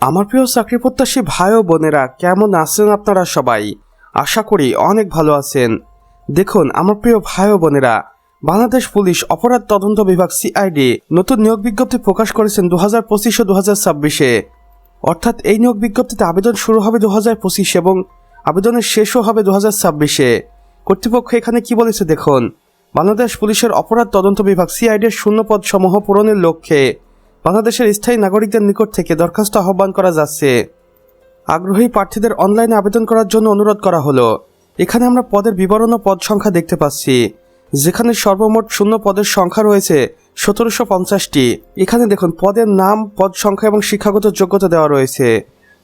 আমার প্রিয় চাকরি প্রত্যাশী ভাই ও বোনেরা, কেমন আছেন আপনারা সবাই? আশা করি অনেক ভালো আছেন। দেখুন, আমার প্রিয় ভাই ও বোনেরা, বাংলাদেশ পুলিশ অপরাধ তদন্ত বিভাগ সিআইডি নতুন নিয়োগ বিজ্ঞপ্তি প্রকাশ করেছেন দু হাজার পঁচিশ ও দু হাজার ছাব্বিশে। অর্থাৎ এই নিয়োগ বিজ্ঞপ্তিতে আবেদন শুরু হবে দু হাজার পঁচিশ এবং আবেদনের শেষও হবে দু হাজার ছাব্বিশে। কর্তৃপক্ষ এখানে কি বলেছে দেখুন, বাংলাদেশ পুলিশের অপরাধ তদন্ত বিভাগ সিআইডির শূন্যপদ সমূহ পূরণের লক্ষ্যে বাংলাদেশের স্থায়ী নাগরিকদের নিকট থেকে দরখাস্ত আহ্বান করা যাচ্ছে। আগ্রহী প্রার্থীদের অনলাইনে আবেদন করার জন্য অনুরোধ করা হলো। এখানে আমরা পদের বিবরণ ও পদ সংখ্যা দেখতে পাচ্ছি। যেখানে সর্বমোট শূন্য পদের সংখ্যা রয়েছে, সতেরোশো পঞ্চাশটি। এখানে দেখুন, পদের নাম, পদ সংখ্যা এবং শিক্ষাগত যোগ্যতা দেওয়া রয়েছে।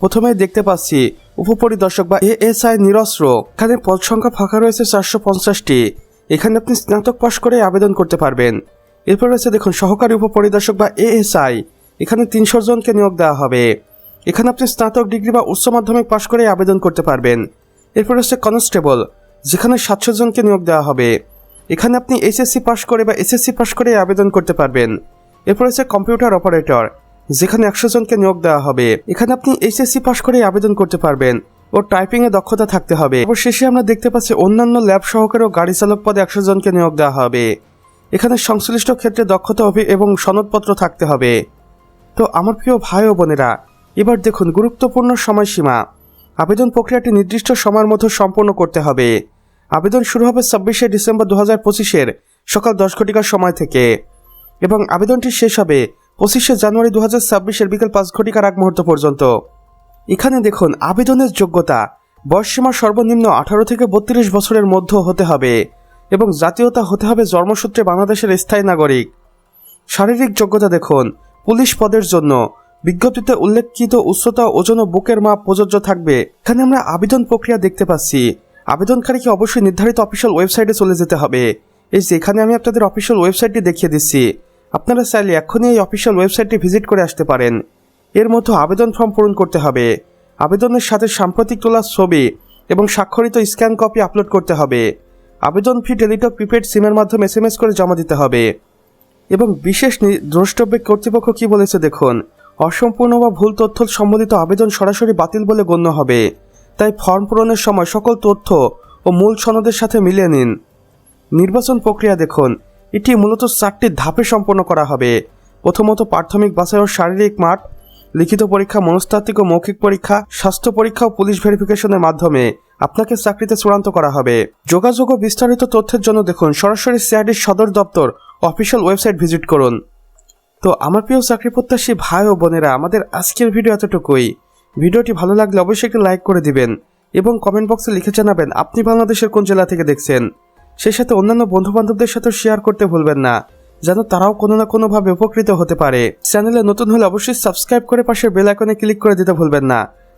প্রথমে দেখতে পাচ্ছি, উপপরিদর্শক বা এএসআই নিরস্ত্র। এখানে পদ সংখ্যা ফাঁকা রয়েছে চারশো পঞ্চাশটি। এখানে আপনি স্নাতক পাশ করে আবেদন করতে পারবেন। এরপর রয়েছে দেখুন, সহকারী উপপরিদর্শক বা এএসআই। এখানে তিনশো জনকে নিয়োগ দেওয়া হবে। এখানে আপনি স্নাতক ডিগ্রি বা উচ্চ মাধ্যমিক পাশ করে আবেদন করতে পারবেন। এরপর হচ্ছে কনস্টেবল, যেখানে সাতশো জনকে নিয়োগ দেওয়া হবে। এখানে আপনি এইচএসসি পাশ করে বা এসএসসি পাশ করে আবেদন করতে পারবেন। এরপর হচ্ছে কম্পিউটার অপারেটর, যেখানে একশো জনকে নিয়োগ দেওয়া হবে। এখানে আপনি এইচএসসি পাশ করে আবেদন করতে পারবেন ও টাইপিং এ দক্ষতা থাকতে হবে। এরপর শেষে আমরা দেখতে পাচ্ছি অন্যান্য ল্যাব সহকারী ও গাড়ি চালক পদে একশো জনকে নিয়োগ দেওয়া হবে। এখানে সংশ্লিষ্ট ক্ষেত্রে দক্ষতা হবে এবং সনদপত্র থাকতে হবে। তো আমার প্রিয় ভাই ও বোনেরা, এবার দেখুন গুরুত্বপূর্ণ সময়সীমা। আবেদন প্রক্রিয়াটি নির্দিষ্ট সময়ের মধ্যে সম্পন্ন করতে হবে। আবেদন শুরু হবে ছাব্বিশে ডিসেম্বর দু হাজার পঁচিশের সকাল দশ ঘটিকার সময় থেকে। এবং আবেদনটি শেষ হবে পঁচিশে জানুয়ারি দু হাজার ছাব্বিশের বিকেল পাঁচ ঘটিকার আগ মুহূর্ত পর্যন্ত। এখানে দেখুন আবেদনের যোগ্যতা, বয়সসীমা সর্বনিম্ন আঠারো থেকে বত্রিশ বছরের মধ্যে হতে হবে। এবং জাতীয়তা হতে হবে জন্মসূত্রে বাংলাদেশের স্থায়ী নাগরিক। শারীরিক যোগ্যতা দেখুন, পুলিশ পদের জন্য। বিজ্ঞপ্তিতে উল্লেখিত উচ্চতা, ওজন ও বুকের মাপ প্রযোজ্য থাকবে। এখানে আমরা আবেদন প্রক্রিয়া দেখতে পাচ্ছি। আবেদনকারীকে অবশ্যই নির্ধারিত অফিসিয়াল ওয়েবসাইটে চলে যেতে হবে। এই যে, এখানে আমি আপনাদের অফিসিয়াল ওয়েবসাইটটি দেখিয়ে দিচ্ছি। আপনারা চাইলে এখনই এই অফিসিয়াল ওয়েবসাইটটি ভিজিট করে আসতে পারেন। এর মধ্যে আবেদন ফর্ম পূরণ করতে হবে। আবেদনের সাথে সাম্প্রতিক তোলা ছবি এবং স্বাক্ষরিত স্ক্যান কপি আপলোড করতে হবে। আবেদন ফি টেলিটক প্রিপেড সিমের মাধ্যমে এস এম এস করে জমা দিতে হবে। এবং বিশেষ দ্রষ্টব্য কর্তৃপক্ষ কি বলেছে দেখুন, অসম্পূর্ণ বা ভুল তথ্য সম্বলিত আবেদন সরাসরি বাতিল বলে গণ্য হবে। তাই ফর্ম পূরণের সময় সকল তথ্য ও মূল সনদের সাথে মিলিয়ে নিন। নির্বাচন প্রক্রিয়া দেখুন, এটি মূলত চারটি ধাপে সম্পন্ন করা হবে। প্রথমত প্রাথমিক বাছাই ও শারীরিক মাঠ, লিখিত পরীক্ষা, মনস্তাত্ত্বিক ও মৌখিক পরীক্ষা, স্বাস্থ্য পরীক্ষা ও পুলিশ ভেরিফিকেশনের মাধ্যমে। আপনাকে চাকরিতে চূড়ান্ত করা হবে। যোগাযোগ ও বিস্তারিত তথ্যের জন্য দেখুন সরাসরি সিআইডির সদর দপ্তর অফিসিয়াল ওয়েবসাইট ভিজিট করুন। তো আমার প্রিয় চাকরি প্রত্যাশী ভাই ও বোনেরা, আমাদের আজকের ভিডিও এতটুকুই। ভিডিওটি ভালো লাগলে অবশ্যই একটি লাইক করে দিবেন এবং কমেন্ট বক্সে লিখে জানাবেন, আপনি বাংলাদেশের কোন জেলা থেকে দেখছেন? সেই সাথে অন্যান্য বন্ধু বান্ধবদের সাথে শেয়ার করতে ভুলবেন না, যেন তারাও কোনো না কোনোভাবে উপকৃত হতে পারে। চ্যানেলে নতুন হলে অবশ্যই সাবস্ক্রাইব করে পাশের বেল আইকনে ক্লিক করে দিতে ভুলবেন না।